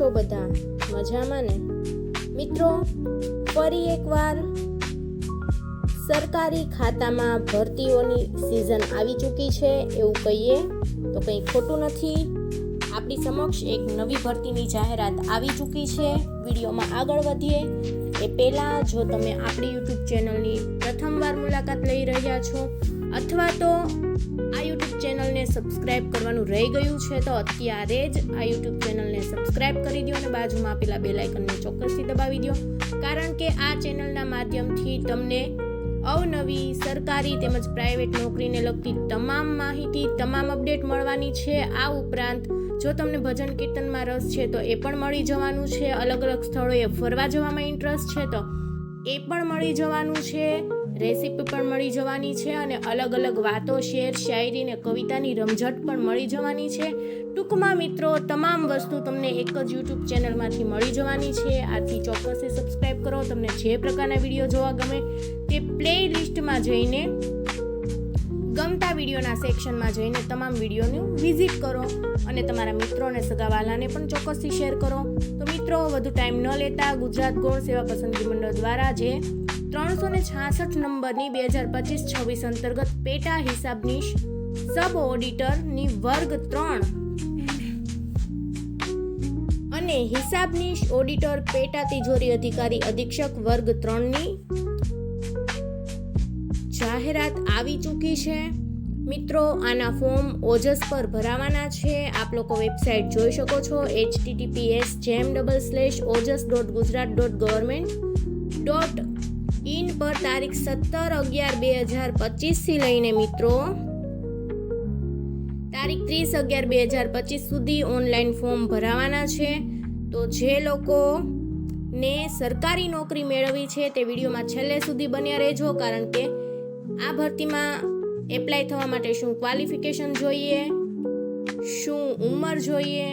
છો બધા? મજામાં ને? મિત્રો, ફરી એકવાર સરકારી ખાતામાં ભરતીઓની સિઝન આવી ચૂકી છે, એવું કહીએ તો કંઈ ખોટું નથી. આપણી સમક્ષ એક નવી ભરતીની જાહેરાત આવી ચૂકી છે. વિડીયોમાં આગળ વધીએ. એ પહેલાં જો તમે આપણી યુટ્યુબ ચેનલની પ્રથમવાર મુલાકાત લઈ રહ્યા છો અથવા તો આ યુટ્યુબ ચેનલને સબસ્ક્રાઇબ કરવાનું રહી ગયું છે, તો અત્યારે જ આ યુટ્યુબ ચેનલને સબસ્ક્રાઇબ કરી દો અને બાજુમાં આપેલા બે લાઇકનને ચોક્કસથી દબાવી દો. કારણ કે આ ચેનલના માધ્યમથી તમને અવનવી સરકારી તેમજ પ્રાઇવેટ નોકરીને લગતી તમામ માહિતી, તમામ અપડેટ મળવાની છે. આ ઉપરાંત જો તમને ભજન કીર્તનમાં રસ છે, તો એ પણ મળી જવાનું છે. અલગ અલગ સ્થળોએ ફરવા જવામાં ઇન્ટરેસ્ટ છે, તો એ પણ મળી જવાનું છે. રેસીપી પણ મળી જવાની છે અને અલગ અલગ વાતો શેર, શાયરી ને કવિતાની રમઝટ પણ મળી જવાની છે. ટૂંકમાં મિત્રો, તમામ વસ્તુ તમને એક જ યુટ્યુબ ચેનલમાંથી મળી જવાની છે. આથી ચોક્કસથી સબસ્ક્રાઈબ કરો. તમને જે પ્રકારના વીડિયો જોવા ગમે તે પ્લે લિસ્ટમાં જઈને, ગમતા વિડીયોના સેક્શનમાં જઈને તમામ વિડીયોનું વિઝિટ કરો અને તમારા મિત્રો અને સગાવાલાને પણ ચોક્કસથી શેર કરો. તો મિત્રો, વધુ ટાઈમ ન લેતા ગુજરાત ગોળ સેવા પસંદગી મંડળ દ્વારા જે ત્રણસો ને છાસઠ નંબરની બે હજાર પચીસ છવ્વીસ અંતર્ગત પેટા હિસાબની સબ ઓડિટરની વર્ગ ત્રણ. અને હિસાબનીશ ઓડિટર પેટા તિજોરી અધિકારી અધિક્ષક વર્ગ ત્રણની જાહેરાત આવી ચૂકી છે. મિત્રો, આના ફોર્મ ઓજસ પર ભરાવાના છે. આપ લોકો વેબસાઇટ જોઈ શકો છો એચટીટીપીએસ જેમ double slash Ojas dot Gujarat dot government dot તારીખ સત્તર અગિયાર બે હજાર પચીસથી લઈને મિત્રો. તારીખ ત્રીસ અગિયાર બે હજાર પચીસ સુધી ઓનલાઈન ફોર્મ ભરાવાના છે. તો જે લોકો ને સરકારી નોકરી મેળવી છે તે વિડીયોમાં છેલ્લે સુધી બન્યા રહેજો, કારણ કે આ ભરતીમાં એપ્લાય થવા માટે શું ક્વોલિફિકેશન જોઈએ, શું ઉંમર જોઈએ,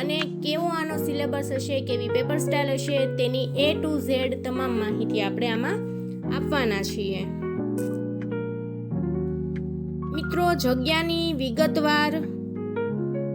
અને કેવો આનો સિલેબસ હશે, કેવી પેપર સ્ટાઇલ હશે, તેની એ ટુ ઝેડ તમામ માહિતી આપણે આમાં આપવાના છીએ. મિત્રો, જગ્યાની વિગતવાર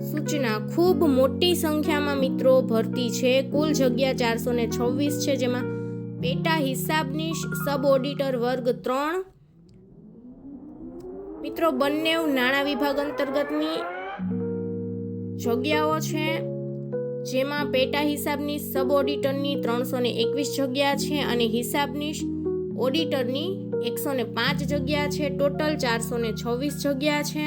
સૂચના. ખૂબ મોટી સંખ્યામાં મિત્રો ભરતી છે. કુલ જગ્યા ચારસો ને છવ્વીસ છે, જેમાં પેટા હિસાબનીશ સબ ઓડિટર વર્ગ ત્રણ. મિત્રો, બંને નાણાં વિભાગ અંતર્ગતની જગ્યાઓ છે, જેમાં પેટા હિસાબની સબ ઓડિટરની ત્રણસો ને એકવીસ જગ્યા છે અને હિસાબનીશ ઓડિટરની એકસો ને પાંચ જગ્યા છે, ટોટલ ચારસો ને છવ્વીસ જગ્યા છે.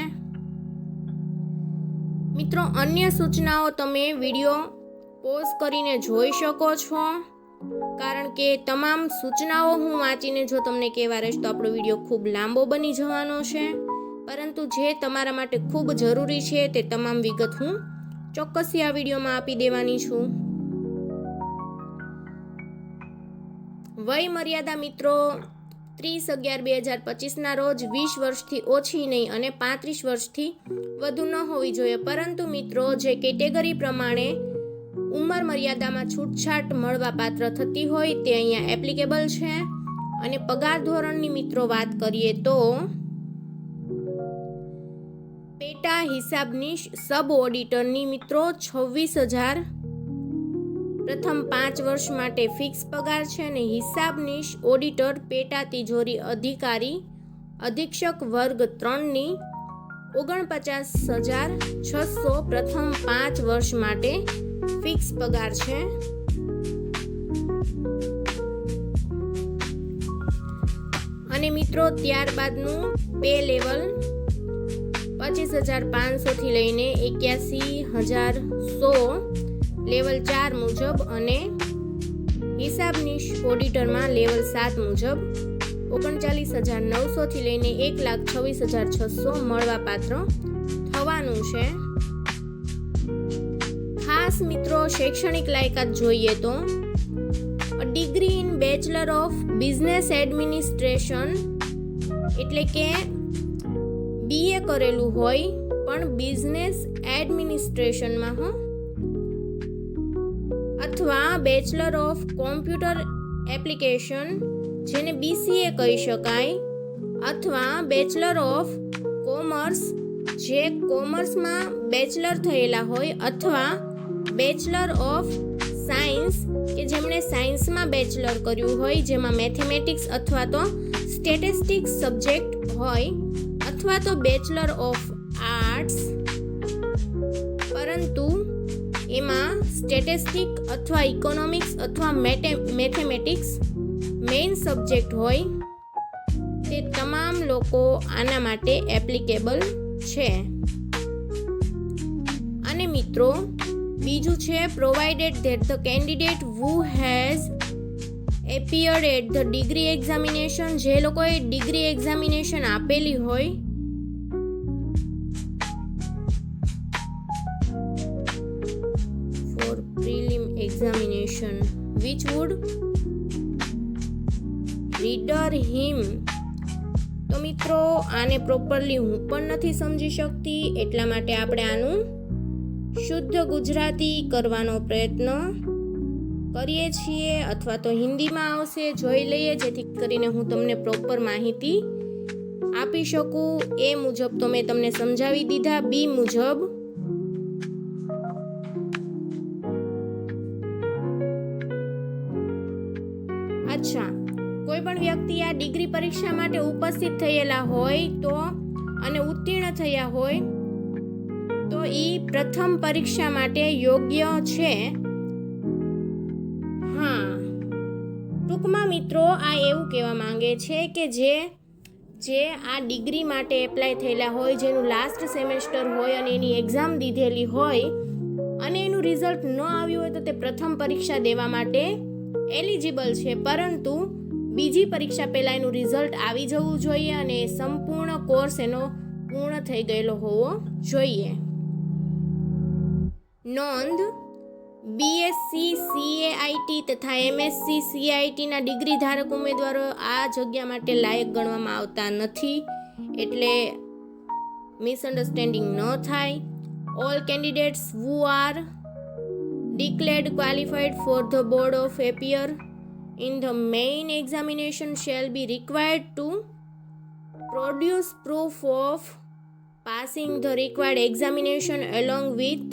મિત્રો, અન્ય સૂચનાઓ તમે વીડિયો પોઝ કરીને જોઈ શકો છો. કારણ કે તમામ સૂચનાઓ હું વાંચીને જો તમને કહેવા રહીશ તો આપણો વીડિયો ખૂબ લાંબો બની જવાનો છે. પરંતુ જે તમારા માટે ખૂબ જરૂરી છે તે તમામ વિગત હું ચોક્કસથી આ વિડીયોમાં આપી દેવાની છું. વય મર્યાદા મિત્રો, ત્રીસ અગિયાર બે હજાર પચીસના રોજ વીસ વર્ષથી ઓછી નહીં અને પાંત્રીસ વર્ષથી વધુ ન હોવી જોઈએ. પરંતુ મિત્રો, જે કેટેગરી પ્રમાણે ઉંમર મર્યાદામાં છૂટછાટ મળવા પાત્ર થતી હોય તે અહીંયા એપ્લિકેબલ છે. અને પગાર ધોરણની મિત્રો વાત કરીએ તો પેટા હિસાબની સબ ઓડિટરની મિત્રો છવ્વીસ હજાર પ્રથમ પાંચ વર્ષ માટે ફિક્સ પગાર છે અને હિસાબનીશ ઓડિટર પેટા તિજોરી અધિકારી અધિક્ષક વર્ગ ત્રણની ઓગણપચાસ હજાર છસો પ્રથમ પાંચ વર્ષ માટે ફિક્સ પગાર છે. અને મિત્રો, ત્યારબાદનું પે લેવલ પચીસ હજાર પાંચસોથી લઈને એક્યાસી હજાર સો લેવલ ચાર મુજબ અને હિસાબની ઓડિટરમાં લેવલ સાત મુજબ ઓગણચાલીસ હજાર નવસોથી લઈને એક લાખ છવ્વીસ હજાર છસો મળવા પાત્ર થવાનું છે. ખાસ મિત્રો, શૈક્ષણિક લાયકાત જોઈએ તો degree in bachelor of business administration એટલે કે બીએ કરેલું હોય પણ બિઝનેસ એડમિનિસ્ટ્રેશનમાં, હો. અથવા બેચલર ઓફ કોમ્પ્યુટર એપ્લિકેશન જેને બીસીએ કહી શકાય, અથવા બેચલર ઓફ કોમર્સ જે કોમર્સમાં બેચલર થયેલા હોય, અથવા બેચલર ઓફ સાયન્સ કે જેમણે સાયન્સમાં બેચલર કર્યું હોય, જેમાં મેથેમેટિક્સ અથવા તો સ્ટેટિસ્ટિક્સ સબ્જેક્ટ હોય, અથવા તો બેચલર ઓફ આર્ટ્સ સ્ટેટિસ્ટિક અથવા ઇકોનોમિક્સ અથવા મેથેમેટિક્સ મેઇન સબ્જેક્ટ હોય, તે તમામ લોકો આના માટે એપ્લિકેબલ છે. અને મિત્રો, બીજું છે, provided that the candidate who has appeared at the degree examination. જે લોકોએ ડિગ્રી એક્ઝામિનેશન આપેલી હોય examination which would render him તો મિત્રો, આને પ્રોપરલી હું પણ નથી સમજી શકતી. એટલા માટે આપણે આનું શુદ્ધ ગુજરાતી કરવાનો પ્રયત્ન કરીએ છીએ. અથવા તો હિન્દીમાં આવશે. જોઈ લઈએ, જેથી કરીને હું તમને પ્રોપર માહિતી આપી શકું. એ મુજબ તો મેં તમને સમજાવી દીધા. બી મુજબ પણ વ્યક્તિ આ ડિગ્રી પરીક્ષા માટે ઉપસ્થિત થયેલા હોય તો અને ઉત્તીર્ણ થયા હોય તો એ પ્રથમ પરીક્ષા માટે યોગ્ય છે. હા. ટૂંકમાં મિત્રો આ એવું કહેવા માંગે છે કે જે જે આ ડિગ્રી માટે એપ્લાય થયેલા હોય, જેનું લાસ્ટ સેમેસ્ટર હોય અને એની એક્ઝામ દીધેલી હોય અને એનું રિઝલ્ટ ન આવ્યું હોય તો તે પ્રથમ પરીક્ષા દેવા માટે એલિજિબલ છે. પરંતુ બીજી પરીક્ષા પહેલાં એનું રિઝલ્ટ આવી જવું જોઈએ અને સંપૂર્ણ કોર્સ એનો પૂર્ણ થઈ ગયેલો હોવો જોઈએ. નોંધ બીએસસી સીએઆઈટી તથા એમએસસી સીઆઈટીના ડિગ્રી ધારક ઉમેદવારો આ જગ્યા માટે લાયક ગણવામાં આવતા નથી. એટલે મિસઅન્ડરસ્ટેન્ડિંગ ન થાય. All candidates who are declared qualified for the board of appear in the main examination shall be required to produce proof of passing the required examination along with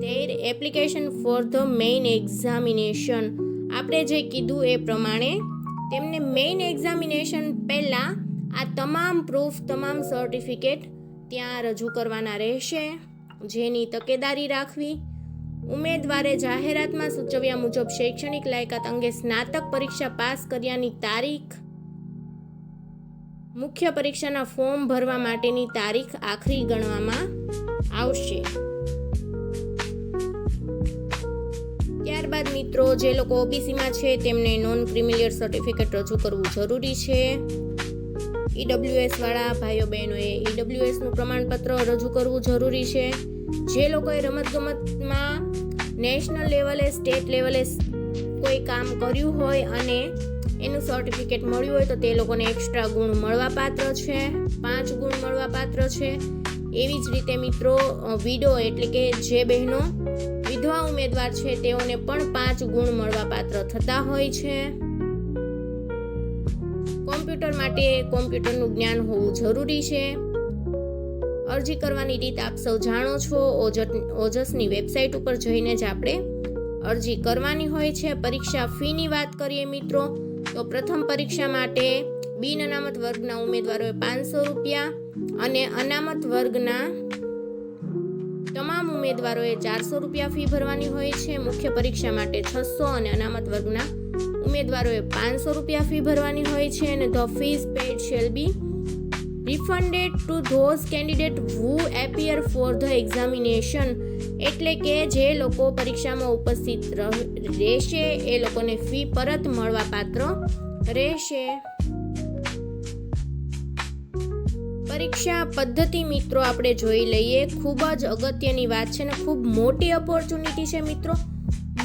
their application for the main examination આપણે જે કીધું એ પ્રમાણે તેમને main examination પહેલાં આ તમામ proof તમામ certificate ત્યાં રજૂ કરવાના રહેશે જેની તકેદારી રાખવી ઉમેદવારે જાહેરાતમાં સૂચવ્યા મુજબ શૈક્ષણિક લાયકાત અંગે સ્નાતક પરીક્ષા પાસ કર્યાની તારીખ, મુખ્ય પરીક્ષાના ફોર્મ ભરવા માટેની તારીખ આખરી ગણવામાં આવશે. ત્યારબાદ મિત્રો, જે લોકો ઓબીસીમાં છે તેમને નોન ક્રિમિલિયર સર્ટિફિકેટ રજૂ કરવું જરૂરી છે. ઈડબ્લ્યુએસ વાળા ભાઈઓ બહેનોએ ઈડબ્લ્યુએસનું પ્રમાણપત્ર રજૂ કરવું જરૂરી છે. જે લોકોએ રમતગમતમાં નેશનલ લેવલે, સ્ટેટ લેવલે કોઈ કામ કર્યું હોય અને એનું સર્ટિફિકેટ મળ્યું હોય તો તે લોકોને એક્સ્ટ્રા ગુણ મળવાપાત્ર છે, પાંચ ગુણ મળવાપાત્ર છે. એવી જ રીતે મિત્રો વિડો એટલે કે જે બહેનો વિધવા ઉમેદવાર છે તેઓને પણ પાંચ ગુણ મળવાપાત્ર થતા હોય છે. કોમ્પ્યુટર માટે કોમ્પ્યુટરનું જ્ઞાન હોવું જરૂરી છે. અરજી કરવાની રીત આપ સૌ જાણો છો. ઓજસની વેબસાઇટ ઉપર જઈને જ આપણે અરજી કરવાની હોય છે. પરીક્ષા ફીની વાત કરીએ મિત્રો, તો પ્રથમ પરીક્ષા માટે બિન અનામત વર્ગના ઉમેદવારોએ પાંચસો રૂપિયા અને અનામત વર્ગના તમામ ઉમેદવારોએ ચારસો રૂપિયા ફી ભરવાની હોય છે. મુખ્ય પરીક્ષા માટે છસો અને અનામત વર્ગના ઉમેદવારોએ પાંચસો રૂપિયા ફી ભરવાની હોય છે અને the fees paid shall be refunded to those candidate who appear for the examination એટલે કે જે લોકો પરીક્ષામાં ઉપસ્થિત રહ- રહેશે, એ લોકોને ફી પરત મળવા પાત્ર રહેશે. પરીક્ષા પદ્ધતિ મિત્રો, આપણે જોઈ લઈએ. ખૂબ જ અગત્યની વાત છે ને, ખૂબ મોટી ઓપોર્ચ્યુનિટી છે મિત્રો.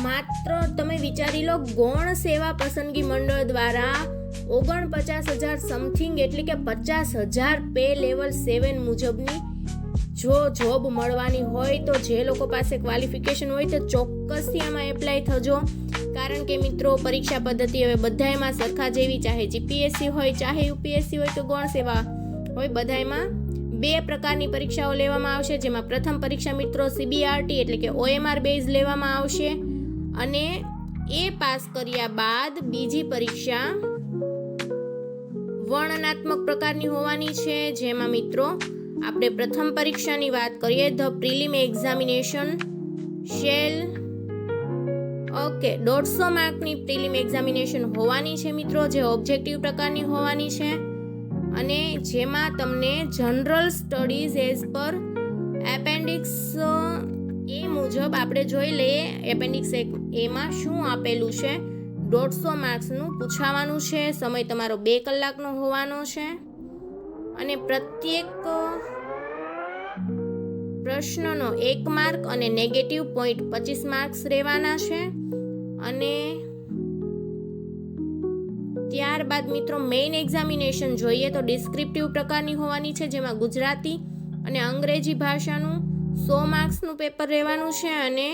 માત્ર તમે વિચારી લો, ગૌણ સેવા પસંદગી મંડળ દ્વારા ઓગણપચાસ હજાર સમથિંગ એટલે કે પચાસ હજાર પે લેવલ સેવન મુજબની જો જોબ મળવાની હોય તો જે લોકો પાસે ક્વોલિફિકેશન હોય તો ચોક્કસથી આમાં એપ્લાય થજો. કારણ કે મિત્રો, પરીક્ષા પદ્ધતિ હવે બધાયમાં સરખા જેવી, ચાહે જીપીએસસી હોય, ચાહે યુપીએસસી હોય કે ગૌણ સેવા હોય, બધાયમાં બે પ્રકારની પરીક્ષાઓ લેવામાં આવશે. જેમાં પ્રથમ પરીક્ષા મિત્રો સીબીઆરટી એટલે કે ઓએમઆર બેઝ લેવામાં આવશે અને એ પાસ કર્યા બાદ બીજી પરીક્ષા વર્ણનાત્મક પ્રકારની હોવાની છે. જેમાં મિત્રો, આપણે પ્રથમ પરીક્ષાની વાત કરીએ, the prelim examination shall. Okay, દોઢસો માર્કની પ્રિલિમ એક્ઝામિનેશન હોવાની છે મિત્રો, જે ઓબ્જેક્ટિવ પ્રકારની હોવાની છે. અને જેમાં તમને general studies as per appendix A મુજબ આપણે જોઈ લઈએ, એપેન્ડિક્સ એમાં શું આપેલું છે? દોઢસો માર્ક્સનું પૂછાવાનું છે. સમય તમારો બે કલાકનો હોવાનો છે. અને પ્રત્યેક પ્રશ્નનો એક માર્ક અને નેગેટિવ પોઈન્ટ પચીસ માર્ક્સ રહેવાના છે. અને ત્યારબાદ મિત્રો મેઇન એક્ઝામિનેશન જોઈએ તો ડિસ્ક્રિપ્ટિવ પ્રકારની હોવાની છે, જેમાં ગુજરાતી અને અંગ્રેજી ભાષાનું સો માર્ક્સનું પેપર રહેવાનું છે અને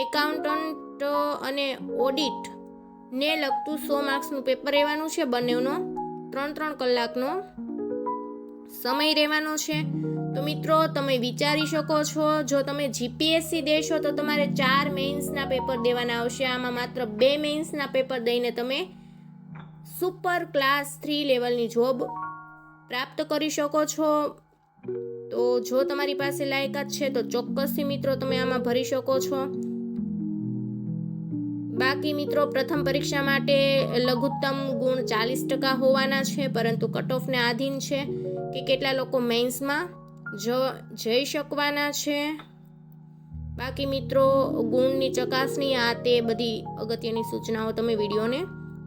એકાઉન્ટન્ટ અને ઓડિટ ને લગતું સો માર્ક્સનું પેપર રહેવાનું છે બંનેનો. ત્રણ ત્રણ કલાકનો સમય રહેવાનો છે. તો મિત્રો, તમે વિચારી શકો છો, જો તમે જીપીએસસી દેશો તો તમારે ચાર મેઇન્સના પેપર દેવાના આવશે. આમાં માત્ર બે મેઇન્સના પેપર દઈને તમે સુપર ક્લાસ થ્રી લેવલની જોબ પ્રાપ્ત કરી શકો છો. તો જો તમારી પાસે લાયકાત છે તો ચોક્કસથી મિત્રો તમે આમાં ભરી શકો છો. બાકી મિત્રો, પ્રથમ પરીક્ષા માટે લઘુત્તમ ગુણ ચાલીસ ટકા હોવાના છે, પરંતુ કટ ઓફને આધીન છે કે કેટલા લોકો મેન્સમાં જઈ શકવાના છે. બાકી મિત્રો, ગુણની ચકાસણી આ તે બધી અગત્યની સૂચનાઓ તમે વિડીયોને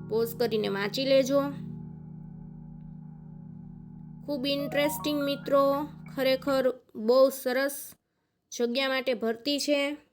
પોઝ કરીને વાંચી લેજો. ખૂબ ઇન્ટરેસ્ટિંગ મિત્રો, ખરેખર બહુ સરસ જગ્યા માટે ભરતી છે.